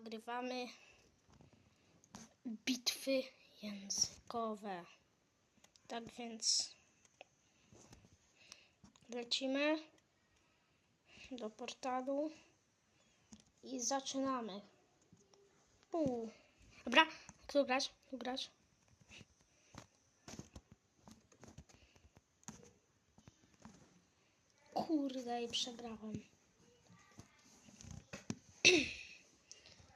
nagrywamy bitwy językowe. Tak więc lecimy do portalu i zaczynamy. Uu. Dobra, kto grać? Kto grać? Kurde, i przegrałem.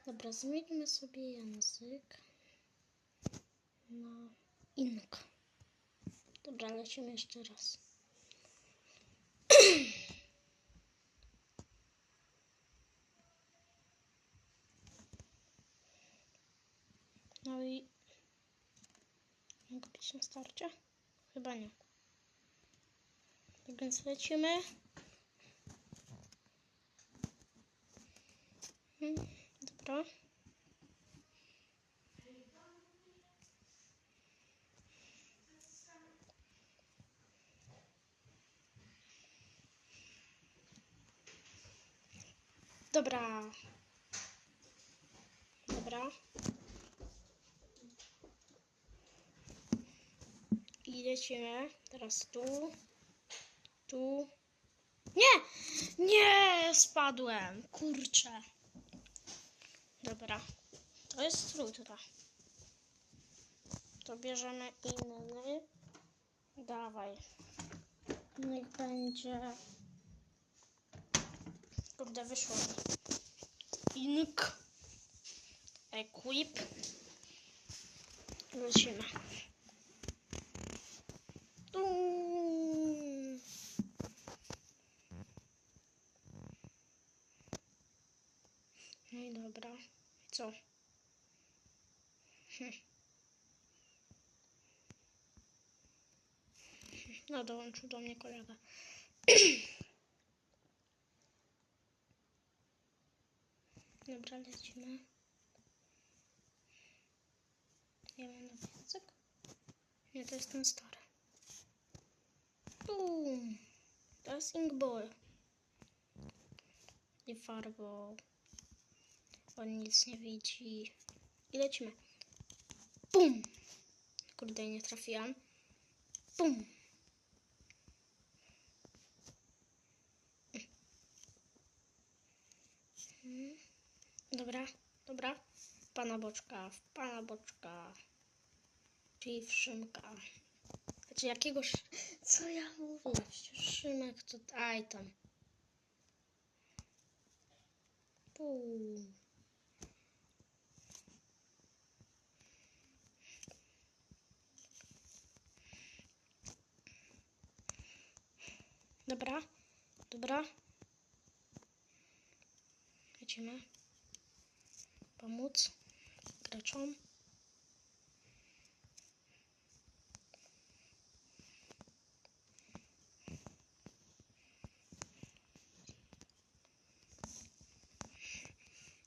Dobra, zmieńmy sobie język na ink. Dobra, lecimy jeszcze raz. No i mogę na starcie? Chyba nie. Tak więc lecimy. Hmm, Dobra. Dobra. Dobra. I lecimy. Teraz tu. Tu. Nie! Nie! Spadłem. Kurczę. Dobra. To jest trudne. To bierzemy inny. Dawaj. Niech będzie. Kurde, wyszło mi. Ink. Equip. Lecimy. Tum. No i dobra. Co? No dołączył do mnie kolega. Dobra, lecimy. Ja mam nowy język. Nie, to jest ten stary. Bum. To jest inkball. I farbą. On nic nie widzi. I lecimy. Bum! Kurde, nie trafiłam. Bum! Mhm. Dobra, dobra. Pana boczka, w pana boczka. Czyli w Szymka. Znaczy jakiegoś... Co ja mówię? Szymek to... Aj tam. Bum. Dobra, dobra. Lecimy. Pomóc graczom.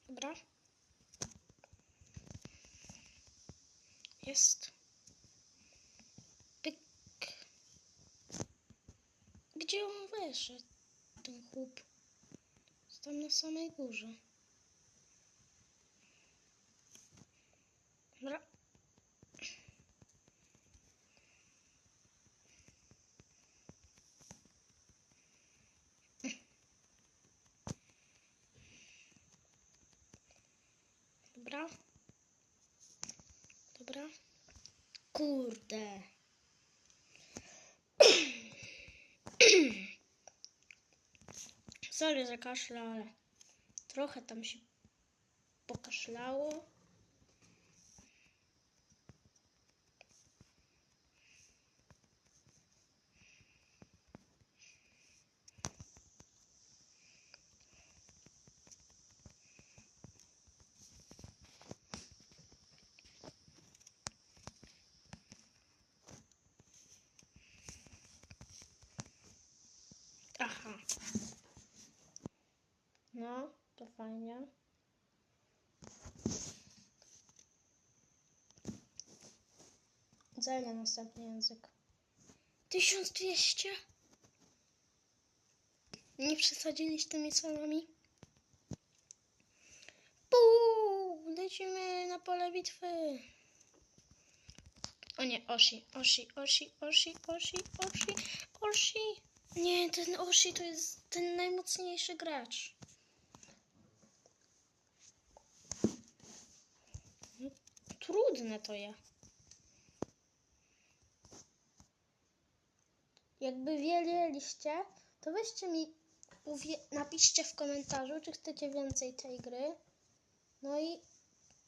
Dobra. Jest. Pyk. Gdzie on wyszedł, ten chłop? Jest tam na samej górze. Dobra. Dobra. Dobra. Kurde. Sorry za kaszle, ale trochę tam się pokaszlało. Aha. No, to fajnie. Za ile następny język? 1200? Nie przesadzili z tymi cenami? Puu! na pole bitwy. O nie, Oshi, Oshi, Oshi, Oshi, Oshi, Oshi, Oshi. Nie, ten Oshi to jest ten najmocniejszy gracz. Trudne to jest. Jakby wiedzieliście, to weźcie mi, napiszcie w komentarzu, czy chcecie więcej tej gry. No i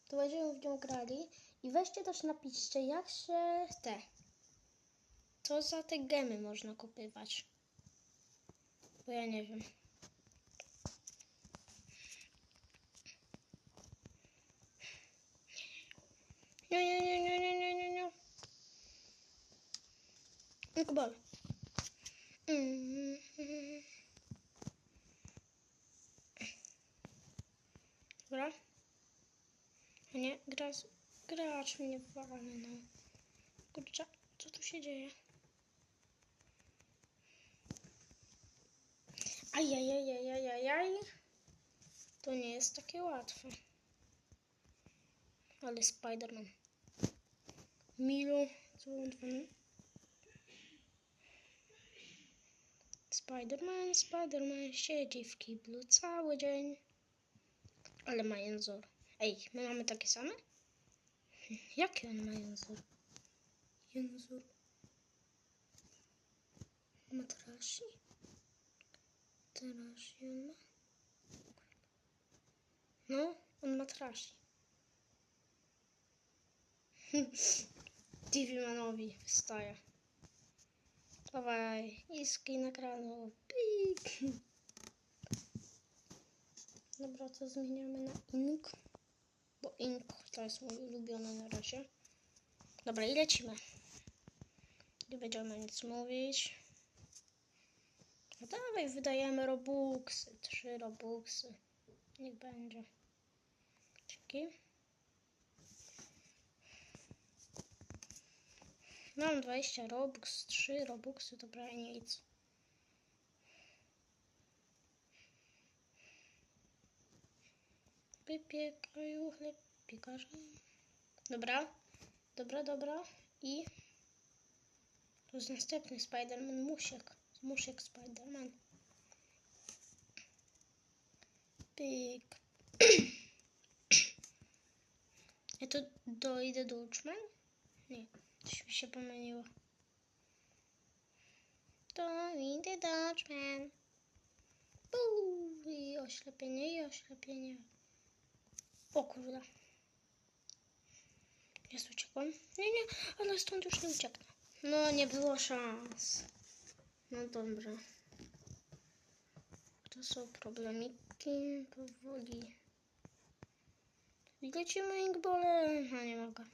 to będziemy w nią grali. I weźcie też napiszcie, jak się te. Co za te gemy można kupywać. Bo ja nie wiem. Nie, nie, nie, nie, nie, nie, nie. Tylko. Dobra. Nie, gra, gracz mnie wali, no. Kurczę, co tu się dzieje? Ajajajajajajaj. To nie jest takie łatwe. Ale Spiderman. Milo, co on tam? Spiderman, Spiderman siedzi w kiblu cały dzień. Ale ma język. Ej, my mamy takie same? Jaki on ma język? Język. Matrashi? Terashi on ma? No, on ma trashi. Divimanowi wstaje. Dawaj, iski na kranu. Pik. Dobra, to zmieniamy na ink. Bo ink to jest mój ulubiony na razie. Dobra, i lecimy. Nie będziemy nic mówić. No dawaj, wydajemy robuxy. Trzy robuxy. Niech będzie. Dzięki. Mam 20 robux, 3 robuxy, prawie nic. Wypiekają chleb piekarze. Dobra, dobra, dobra. I to jest następny Spider-Man, Musiek. Musiek Spider-Man. Pyk. Ja to dojdę do Uczman? Nie, coś mi się pomyliło. To idę do Uczman. Buu, I oślepienie, i oślepienie. O kurde. Jest uciekłam. Nie, nie, ale stąd już nie ucieknę. No, nie było szans. No dobra. To są problemiki powoli. Lecimy inkbole. A nie mogę.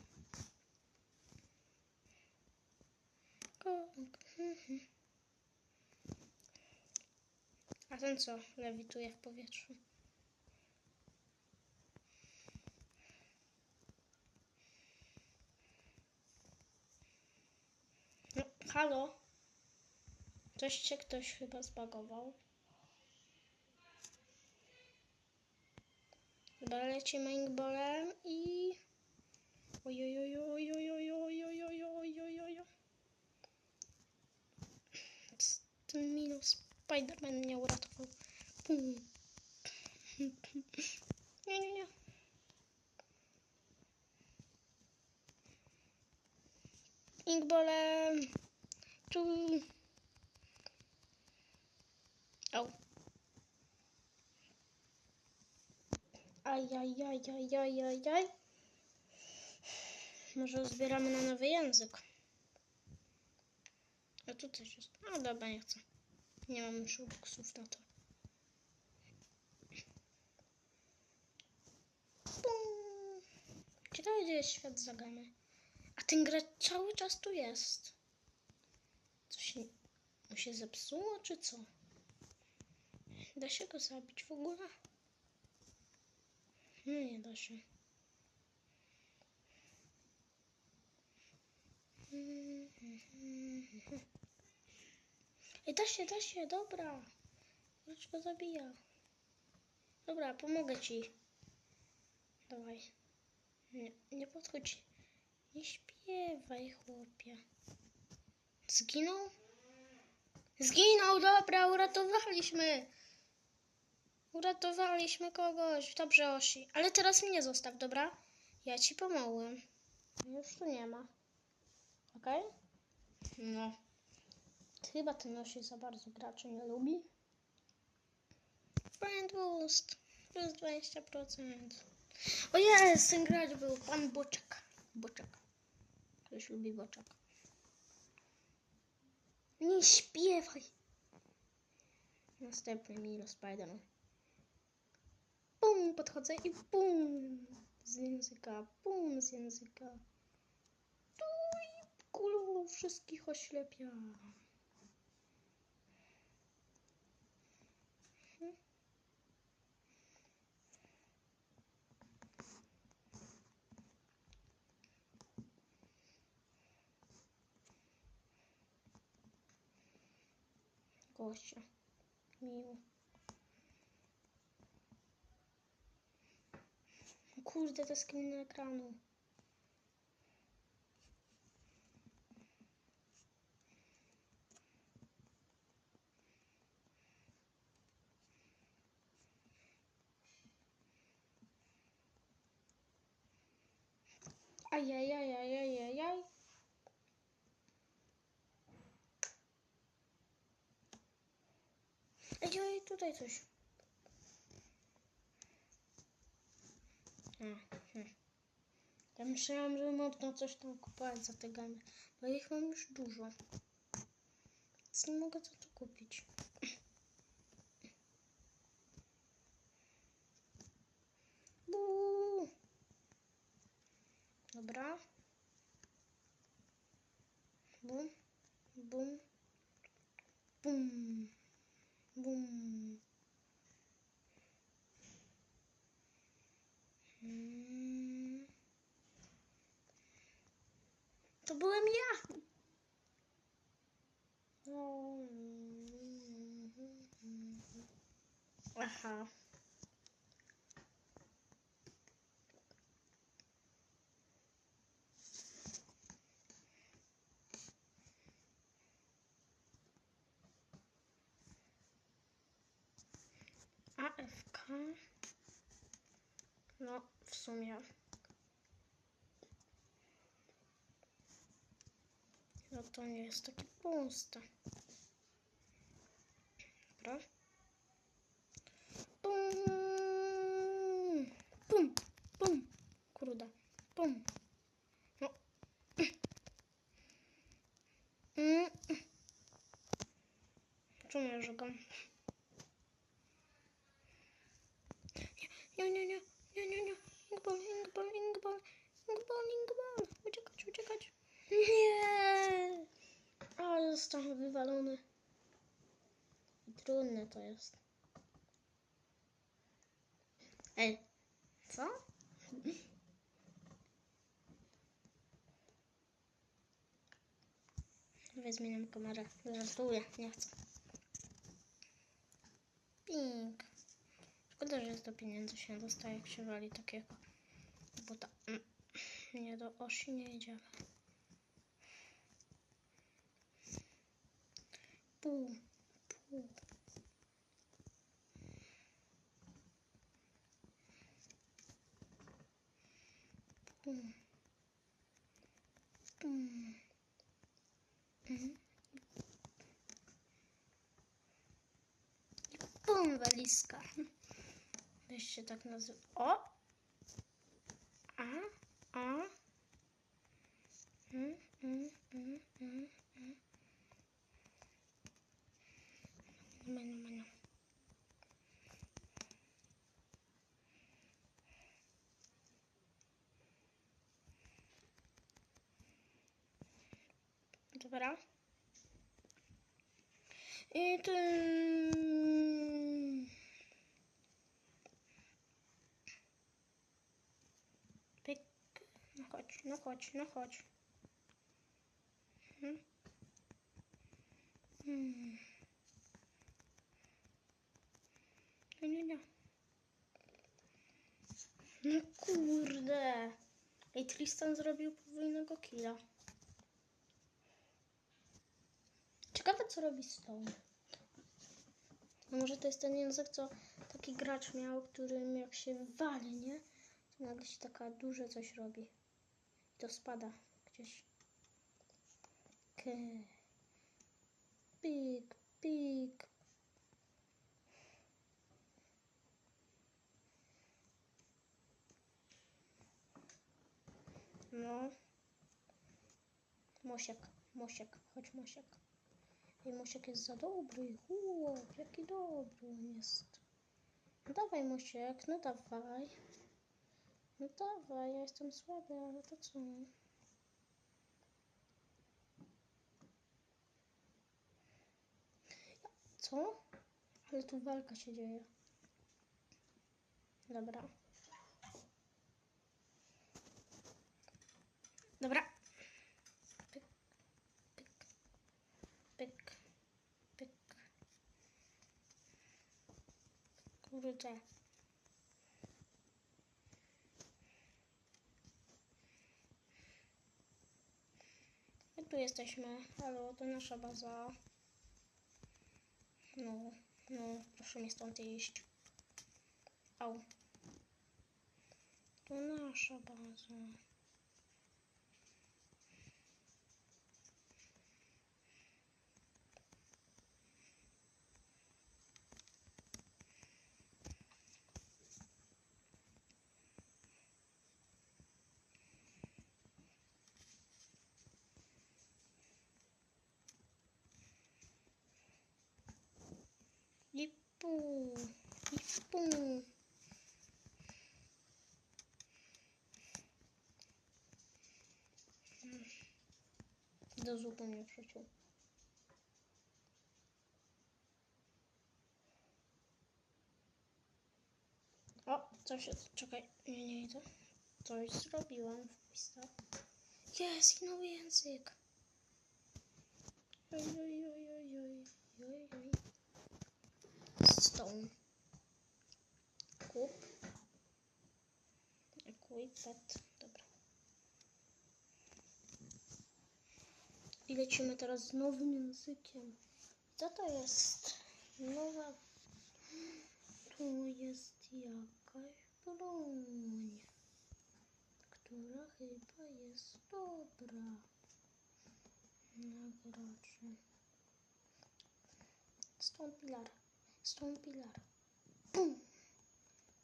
Ko- mhm. A ten co? Lewituje w powietrzu. No, halo? Coś się ktoś chyba zbagował. Dobra, lecimy inkbolem i... Ojojojojojojojojojojojojojojoj. minus Spiderman mnie uratował. Nie, nie, nie. Inkbole... Tu... Au. Aj, aj, aj, aj, aj, aj, aj. Może zbieramy na nowy język. A tu coś jest. A dobra, nie chcę. Nie mam już uksów na to. Bum. Ciekawe, gdzie jest świat zagamy. A ten gracz cały czas tu jest. Coś mu się zepsuło, czy co? Da się go zabić w ogóle? No nie da się. Ej, da się, da się, dobra. Gracz go zabija. Dobra, pomogę ci. Dawaj. Nie, nie podchodź. Nie śpiewaj, chłopie. Zginął? Zginął, dobra, uratowaliśmy. Uratowaliśmy kogoś. Dobrze, Osi. Ale teraz mnie zostaw, dobra? Ja ci pomogłem. Już tu nie ma. Okej? No. Chyba ten Osi za bardzo graczy nie lubi. Brand boost. Plus 20%. O jest, ten gracz był pan Boczek. Boczek. Ktoś lubi Boczek. Nie śpiewaj. Następny Milo Spider-Man. Pum, podchodzę i pum. Z języka, pum, z języka. Tuj, kulą wszystkich oślepia. Gościa. Miło. O Kurde, to jest na ekranu. Ajajajajajajaj. Ej, tutaj coś. Hm. Ja myślałam, że można coś tam kupować za te gamy, bo ich mam już dużo. Więc nie mogę co tu kupić. Buu. Dobra. Bum, bum, bum. Bum. Mm. To. Aha. No, w sumie. No to nie jest takie puste. Dobra. Bum. Bum. Bum. Kurde. Bum. No. Mm. Czemu ja żegam? Nie, nie, nie, nie, nie, nie. Ingball, Ingball, Ingball, Ingball, Ingball. Uciekać, uciekać. Nie. Ale zostałem wywalony. Trudne to jest. Ej, co? Dobra, zmieniam kamerę. Żartuję, nie chcę. Pink. Szkoda, że do pieniędzy się dostaje, jak się wali takiego buta. Mm. Nie do osi nie idziemy. Pół, pół. Pół. Pół. Mhm. Bum, walizka. Weź się tak Dobra. I ten... Pyk. No chodź, no chodź, no chodź. Mhm. Hmm. No nie, nie. No kurde. I Tristan zrobił podwójnego killa. Ciekawe co robi Stone. No może to jest ten język, co taki gracz miał, którym jak się wali, nie? To nagle się taka duże coś robi. I to spada gdzieś. Ke. Pik, pik. No. Mosiek, Mosiek, chodź Mosiek. I Mosiek jest za dobry. Chłop, jaki dobry on jest. No dawaj Mosiek, no dawaj. No dawaj, ja jestem słaby, ale to co? Co? Ale tu walka się dzieje. Dobra. Dobra. Pyk, pyk, pyk, pyk. Kurde. My tu jesteśmy. Halo, to nasza baza. No, no, proszę mnie stąd iść. Au. To nasza baza. I pół. I pół. Zupy mnie wrzucił. O, coś. Czekaj, nie, nie. Coś zrobiłam w pistach. Jest, nowy język. Oj, oj, oj, oj, oj, oj, oj. Stone. Kup. Equipet. Или чем это раз знову мінусики? Це то є нова то є якась бронь, która chyba jest dobra. No короче. Stąd pilar. Stąd pilar. Pum.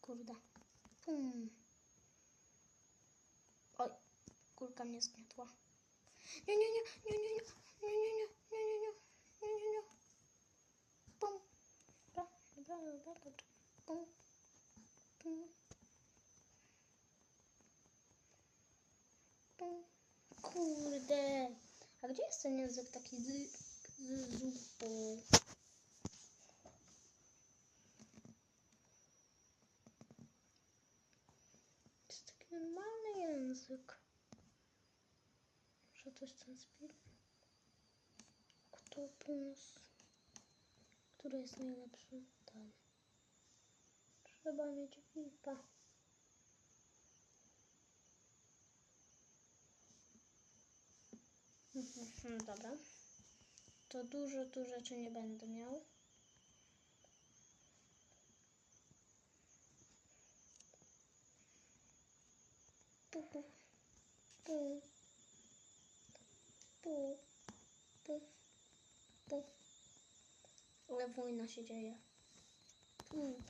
Kurde. Pum. Oj, kulka mnie zgniotła. Nie, nie, nie, nie, nie, nie, nie, nie, nie, nie, nie, nie, nie, nie, nie. Pum. Dobra, dobra, dobra, dobra. Pum. Pum. Pum. Kurde. A gdzie jest ten język taki z, z zupą? To jest taki normalny język coś zbiór. Kto pomysł, który jest najlepszy? Ten. Trzeba mieć wilka. Mhm, dobra. To dużo tu rzeczy nie będę miał. Puh, puh. Puh pu, pu, pu. Ale wojna się dzieje. Tu.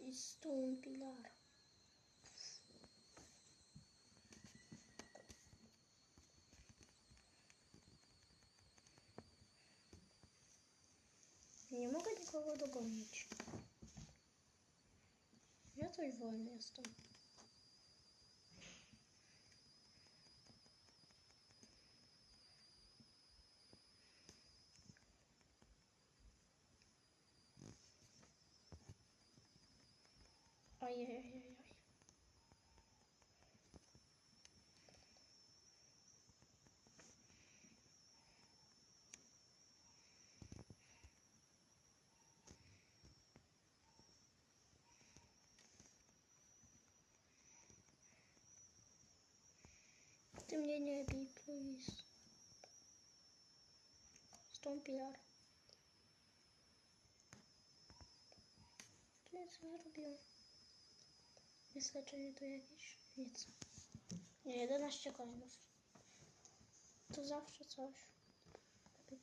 I stone pilar. Nie mogę nikogo dogonić. Ja coś wolny jestem. yeah, yeah, yeah, yeah. Ты мне не обидь, плиз. Стом пиар. Ты это зарубил. Jest leczenie tu jakieś? Nic. Nie, 11 coinów. To zawsze coś.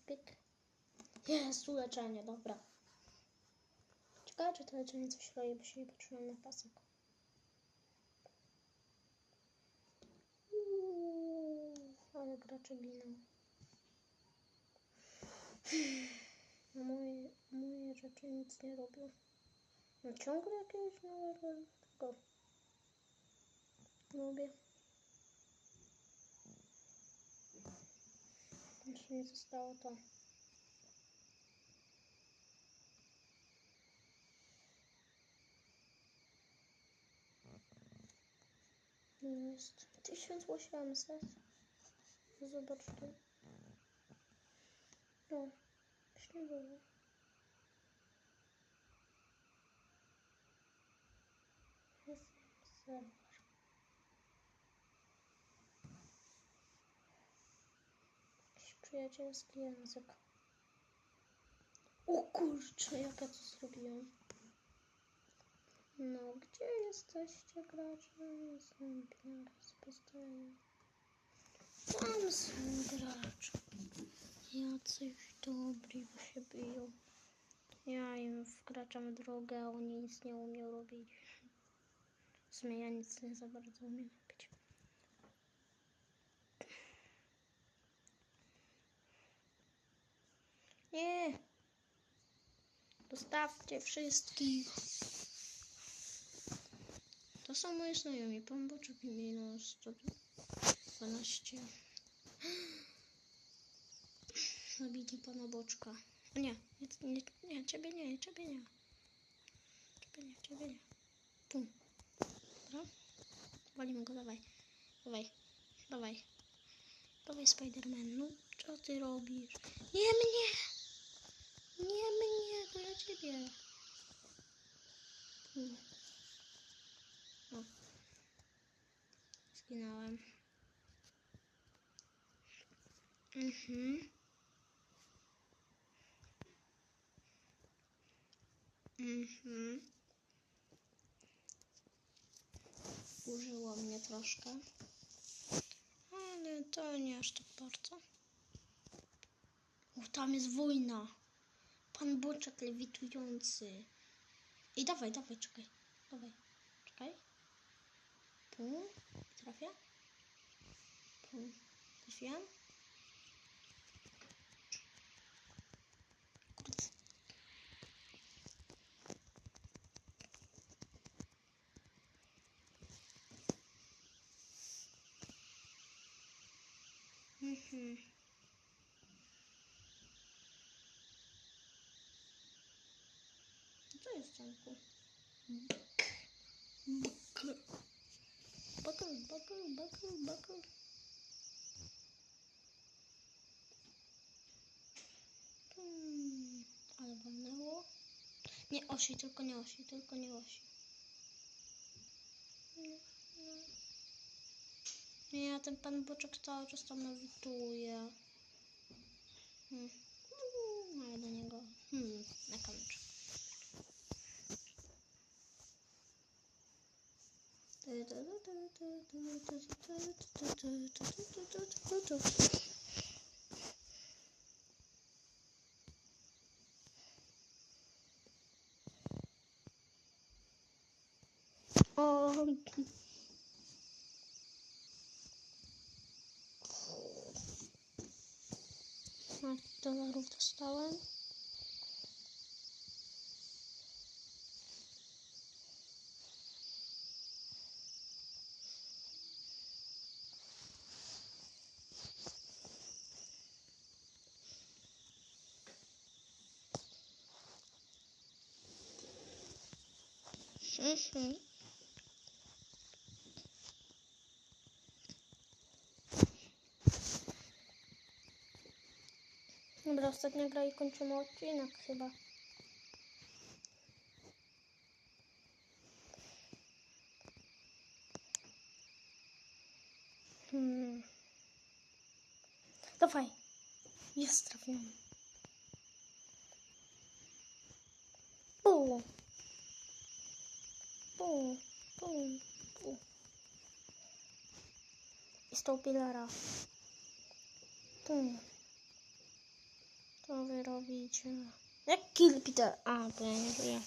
Pyk. Jest tu leczenie, dobra. Ciekawe, czy to leczenie coś robi, bo się nie patrzyłam na pasek. Ale gracze giną. A moje, moje rzeczy nic nie robią. No ciągle jakiegoś małego tego lubię. Jeszcze mi zostało to. Jest 1800. Zobacz tu. No, właśnie było. Jest przyjacielski język. O kurczę, jak ja to zrobiłem. No, gdzie jesteście gracze? Jestem zaraz postoję. Tam są gracze. Jacyś dobri, bo się biją. Ja im wkraczam w drogę, a oni nic nie umieją robić. W sumie ja nic nie za bardzo umiem robić. Nie! Dostawcie wszystkich! To są moje znajomi. Pan Boczek i minus 112. Zabijcie pana Boczka. Nie, nie, nie, ciebie nie, ciebie nie. Ciebie nie, ciebie nie. Tu. Dobra? Walimy go, dawaj. Dawaj, dawaj. Dawaj Spiderman, no co ty robisz? Nie mnie! Nie mnie, to ja ciebie. O. Zginąłem. Mhm. Mhm. Użyło mnie troszkę. Ale to nie aż tak bardzo. O, tam jest wojna. Pan Boczek lewitujący. I dawaj, dawaj, czekaj. Dawaj, czekaj. Pum. Trafia? Pum. Trafiłam? Kurde. Zamku? Buckle, buckle, buckle, buckle. Hmm, ale walnęło. Nie osi, tylko nie osi, tylko nie osi. Nie, ten pan boczek cały czas tam nawituje. Hmm. No, ale do niego. Hmm, na kamycz. O. Mhm. Dobra, ostatnia gra i kończymy odcinek chyba. Hmm. Dawaj. Jest trafiony. Tą pilara. Tu. Co wy robicie? Jak kill Peter? A, bo ja nie żyję.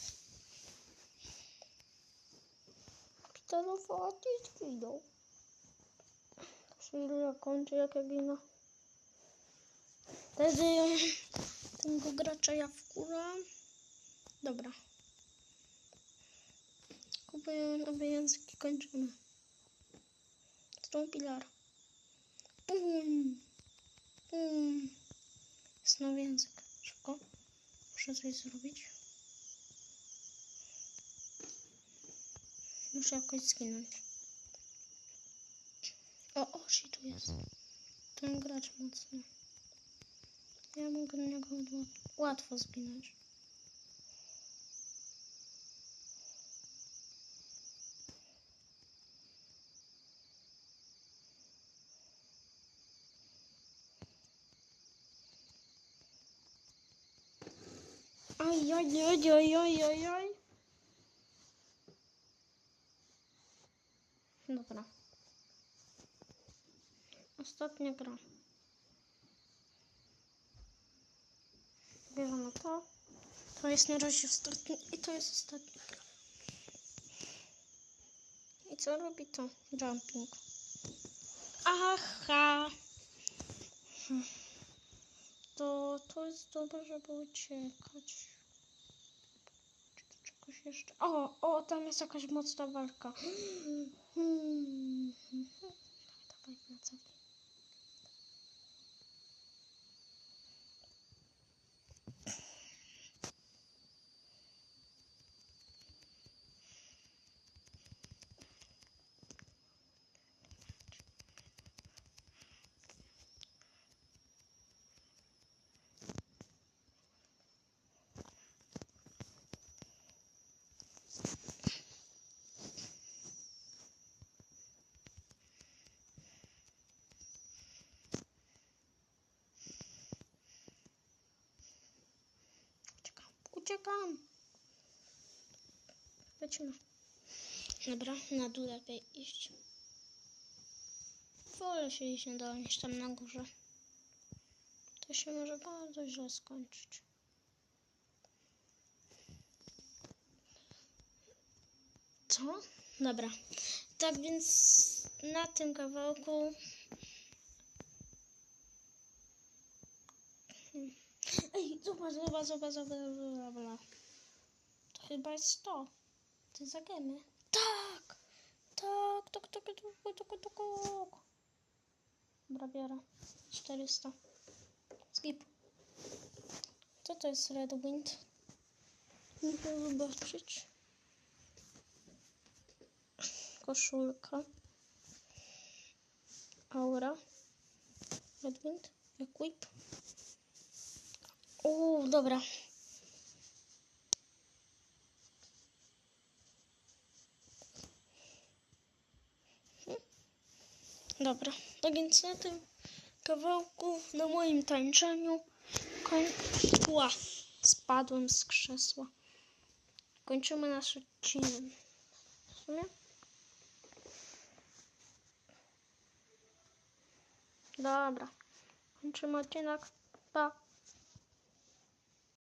Peterowaty zginął. Chwilę kończy jak ja ginę. Wtedy tego gracza ja wkuram. Dobra. Kupuję nowe języki, kończymy. Stą pilar. Bum. Bum. Jest nowy język. Szybko. Muszę coś zrobić. Muszę jakoś zginąć. O, Oshi tu jest. Ten gracz mocny. Ja mogę na niego łat- łatwo zginąć. Oj, oj, oj, oj, oj, oj, oj. Dobra. Ostatnia gra. Bierzemy to. To jest na ostatni i to jest ostatnia gra. I co robi to? Jumping. Aha. Hmm. To, to jest dobre, żeby uciekać. Czegoś jeszcze? O, o, tam jest jakaś mocna walka. Hmm. Dawaj, pracownik. Uciekam. Lecimy. Dobra, na dół lepiej iść. Wolę się iść na dół niż tam na górze. To się może bardzo źle skończyć. Co? Dobra. Tak więc na tym kawałku Ej, zobacz, zobacz, zobacz, zobacz, zobacz. To chyba jest to. Ty zagemy. Tak! Tak, tak, tak, tak, tak, tak, tak. Dobra, biorę. 400. Skip. Co to jest Red Wind? Muszę zobaczyć. Koszulka. Aura. Red Wind. Equip. Uuu, dobra. Dobra, tak więc na tym kawałku, na moim tańczeniu, koń... Ła, spadłem z krzesła. Kończymy nasz odcinek. W sumie? Dobra, kończymy odcinek. Pa.